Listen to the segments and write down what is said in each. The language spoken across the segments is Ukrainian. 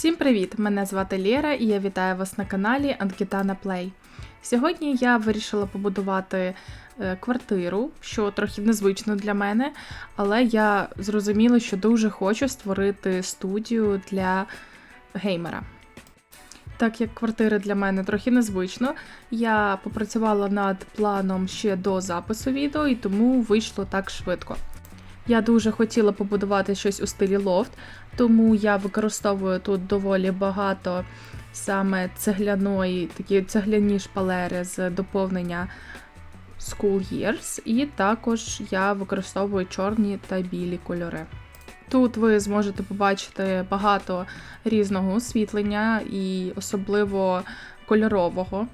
Всім привіт! Мене звати Лєра і я вітаю вас на каналі Анкітана Плей. Сьогодні я вирішила побудувати е, квартиру, що трохи незвично для мене, але я зрозуміла, що дуже хочу створити студію для геймера. Так як квартира для мене трохи незвично, я попрацювала над планом ще до запису відео, і тому вийшло так швидко. Я дуже хотіла побудувати щось у стилі лофт, тому я використовую тут доволі багато саме цегляної, такі цегляні шпалери з доповнення School Years, і також я використовую чорні та білі кольори. Тут ви зможете побачити багато різного освітлення і особливо кольорового.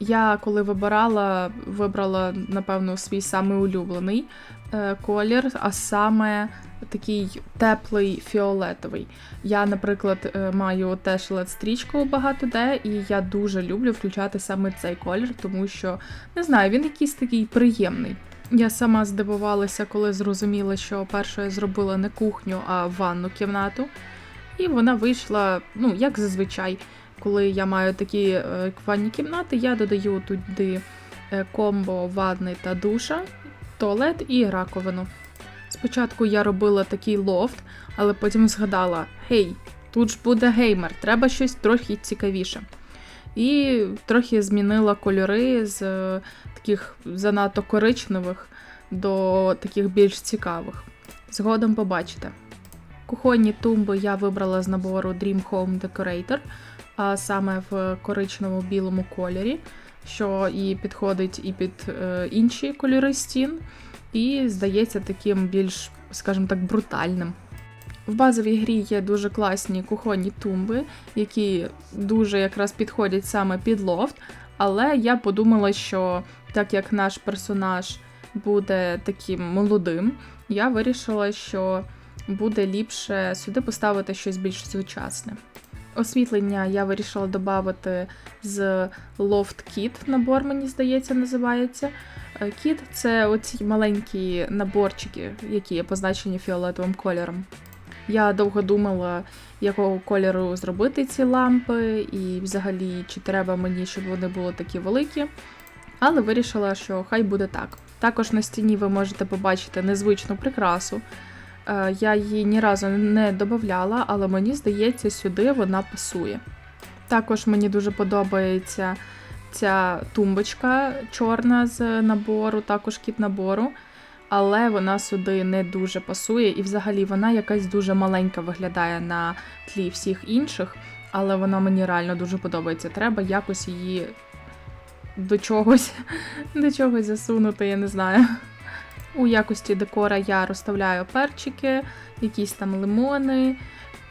Я коли вибирала, вибрала, напевно, свій самий улюблений колір, а саме такий теплий фіолетовий. Я, наприклад, е, маю теж led стрічку багато де, і я дуже люблю включати саме цей колір, тому що не знаю, він якийсь такий приємний. Я сама здивувалася, коли зрозуміла, що перше я зробила не кухню, а ванну кімнату. І вона вийшла, ну, як зазвичай, коли я маю такі е, ванні кімнати, я додаю туди е, комбо ванни та душа, туалет і раковину. Спочатку я робила такий лофт, але потім згадала: гей, тут ж буде геймер, треба щось трохи цікавіше. І трохи змінила кольори з е, таких занадто коричневих до таких більш цікавих. Згодом побачите. Кухонні тумби я вибрала з набору Dream Home Decorator, а саме в коричневому білому кольорі, що і підходить і під е, інші кольори стін, і здається таким більш, скажімо так, брутальним. В базовій грі є дуже класні кухонні тумби, які дуже якраз підходять саме під лофт. Але я подумала, що так як наш персонаж буде таким молодим, я вирішила, що буде ліпше сюди поставити щось більш сучасне. Освітлення я вирішила додати з Loft Kit набор, мені здається, називається. Е, Kit – це оці маленькі наборчики, які є позначені фіолетовим кольором. Я довго думала, якого кольору зробити ці лампи, і взагалі, чи треба мені, щоб вони були такі великі. Але вирішила, що хай буде так. Також на стіні ви можете побачити незвичну прикрасу. Е, Я її ні разу не додавала, але мені здається, сюди вона пасує. Також мені дуже подобається ця тумбочка чорна з набору, також кіт набору. Але вона сюди не дуже пасує, і взагалі вона якась дуже маленька виглядає на тлі всіх інших, але вона мені реально дуже подобається. Треба якось її до чогось, до чогось засунути, я не знаю. У якості декора я розставляю перчики, якісь там лимони.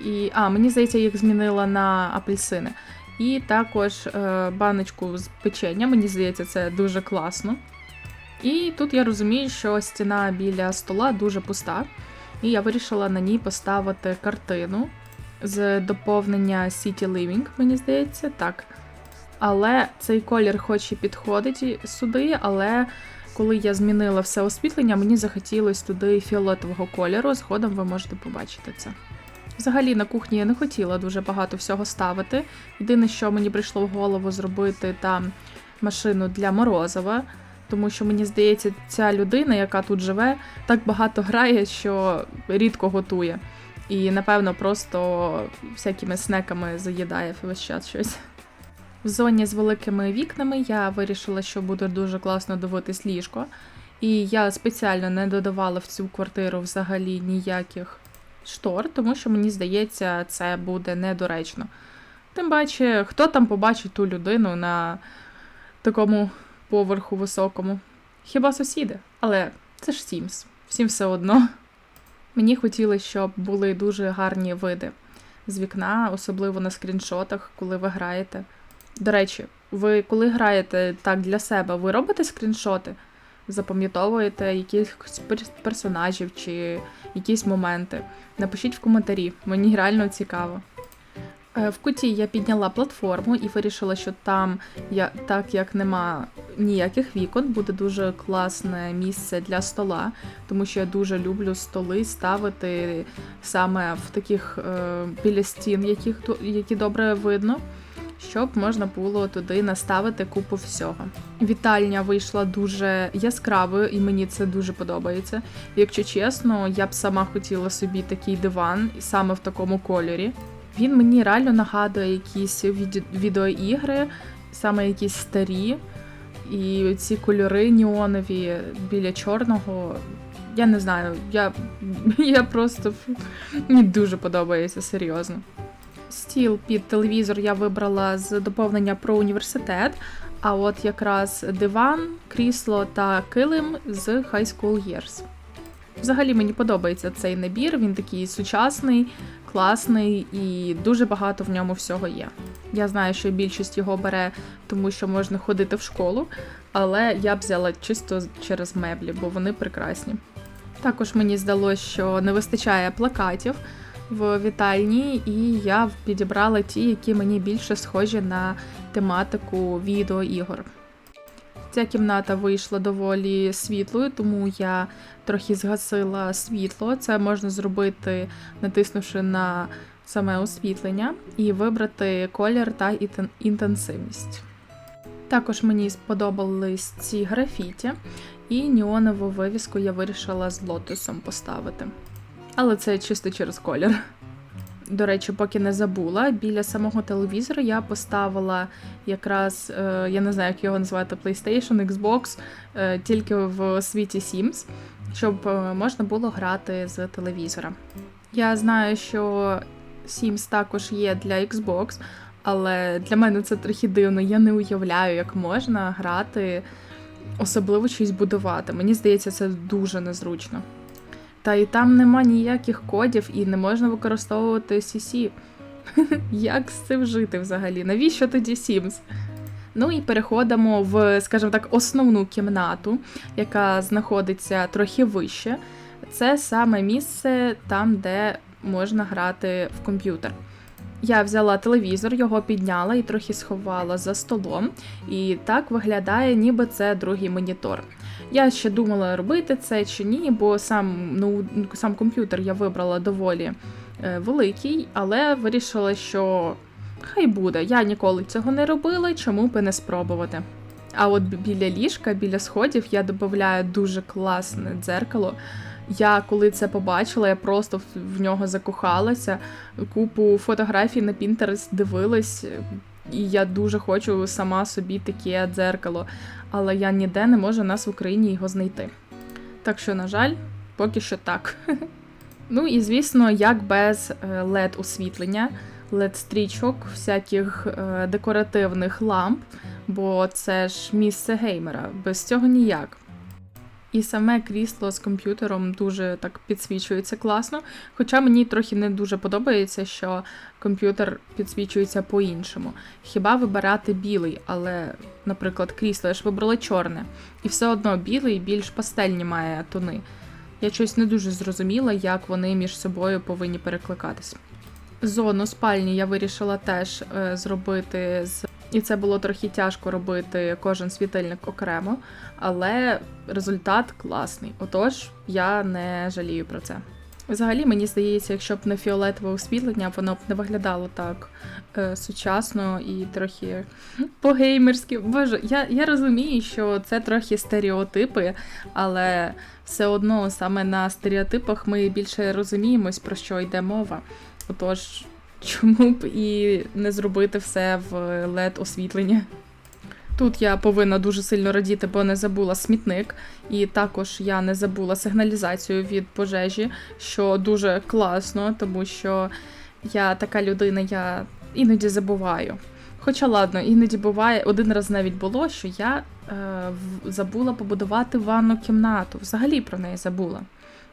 І, А, мені здається, їх змінила на апельсини. І також е, баночку з печення, мені здається, це дуже класно. І тут я розумію, що стіна біля стола дуже пуста, і я вирішила на ній поставити картину з доповнення City Living, мені здається, так. Але цей колір хоч і підходить сюди, але коли я змінила все освітлення, мені захотілося туди фіолетового кольору, згодом ви можете побачити це. Взагалі на кухні я не хотіла дуже багато всього ставити. Єдине, що мені прийшло в голову зробити там машину для Морозова, тому що мені здається, ця людина, яка тут живе, так багато грає, що рідко готує. І, напевно, просто всякими снеками заїдає весь час щось. В зоні з великими вікнами я вирішила, що буде дуже класно дивитись ліжко. І я спеціально не додавала в цю квартиру взагалі ніяких штор, тому що мені здається, це буде недоречно. Тим паче, хто там побачить ту людину на такому поверху високому? Хіба сусіди? Але це ж Sims. Всім все одно. Мені хотілося, щоб були дуже гарні види з вікна, особливо на скріншотах, коли ви граєте. До речі, ви коли граєте так для себе, ви робите скріншоти? Запам'ятовуєте якихось персонажів чи якісь моменти. Напишіть в коментарі, мені реально цікаво. Е, В куті я підняла платформу і вирішила, що там, я, так як нема ніяких вікон, буде дуже класне місце для стола, тому що я дуже люблю столи ставити саме в таких е, біля стін, яких, які добре видно. Щоб можна було туди наставити купу всього. Вітальня вийшла дуже яскравою, і мені це дуже подобається. Якщо чесно, я б сама хотіла собі такий диван саме в такому кольорі. Він мені реально нагадує якісь відеоігри, саме якісь старі. І ці кольори неонові біля чорного. Я не знаю, я, я просто мені дуже подобається серйозно. Стіл під телевізор я вибрала з доповнення про університет. А от якраз диван, крісло та килим з High School Years. Взагалі мені подобається цей набір, він такий сучасний, класний і дуже багато в ньому всього є. Я знаю, що більшість його бере, тому що можна ходити в школу, але я б взяла чисто через меблі, бо вони прекрасні. Також мені здалося, що не вистачає плакатів в вітальні, і я підібрала ті, які мені більше схожі на тематику відеоігор. Ця кімната вийшла доволі світлою, тому я трохи згасила світло. Це можна зробити, натиснувши на саме освітлення, і вибрати колір та інтенсивність. Також мені сподобались ці графіті, і неонову вивіску я вирішила з лотосом поставити. Але це чисто через колір. До речі, поки не забула, біля самого телевізора я поставила якраз, е, я не знаю, як його називати, PlayStation, Xbox, е, тільки в світі Sims, щоб е, можна було грати з телевізора. Я знаю, що Sims також є для Xbox, але для мене це трохи дивно. Я не уявляю, як можна грати, особливо щось будувати. Мені здається, це дуже незручно. Та і там нема ніяких кодів і не можна використовувати CC. Як з цим жити взагалі? Навіщо тоді Sims? Ну і переходимо в, скажімо так, основну кімнату, яка знаходиться трохи вище. Це саме місце там, де можна грати в комп'ютер. Я взяла телевізор, його підняла і трохи сховала за столом, і так виглядає, ніби це другий монітор. Я ще думала, робити це чи ні, бо сам, ну, сам комп'ютер я вибрала доволі е, великий, але вирішила, що хай буде. Я ніколи цього не робила, чому би не спробувати. А от біля ліжка, біля сходів, я додаю дуже класне дзеркало. Я коли це побачила, я просто в- нього закохалася. Купу фотографій на Pinterest дивилась, і я дуже хочу сама собі таке дзеркало, але я ніде не можу нас в Україні його знайти. Так що, на жаль, поки що так. Ну і звісно, як без led освітлення, led стрічок, всяких е, декоративних ламп, бо це ж місце геймера, без цього ніяк. І саме крісло з комп'ютером дуже так підсвічується класно. Хоча мені трохи не дуже подобається, що комп'ютер підсвічується по-іншому. Хіба вибирати білий, але, наприклад, крісло я ж вибрала чорне, і все одно білий більш пастельні має тони. Я щось не дуже зрозуміла, як вони між собою повинні перекликатись. Зону спальні я вирішила теж е, зробити з. І це було трохи тяжко робити кожен світильник окремо, але результат класний. Отож, я не жалію про це. Взагалі, мені здається, якщо б не фіолетове освітлення, воно б не виглядало так е, сучасно і трохи по-геймерськи. Боже, я, я розумію, що це трохи стереотипи, але все одно саме на стереотипах ми більше розуміємось, про що йде мова. Отож, чому б і не зробити все в led освітлення? Тут я повинна дуже сильно радіти, бо не забула смітник, і також я не забула сигналізацію від пожежі, що дуже класно, тому що я така людина, я іноді забуваю. Хоча ладно, іноді буває, один раз навіть було, що я е, забула побудувати ванну кімнату. Взагалі про неї забула.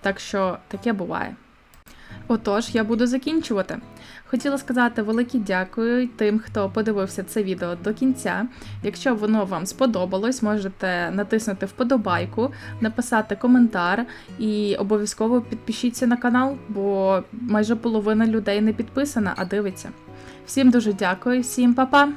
Так що таке буває. Отож, я буду закінчувати. Хотіла сказати велике дякую тим, хто подивився це відео до кінця. Якщо воно вам сподобалось, можете натиснути вподобайку, написати коментар і обов'язково підпишіться на канал, бо майже половина людей не підписана, а дивиться. Всім дуже дякую, всім па-па!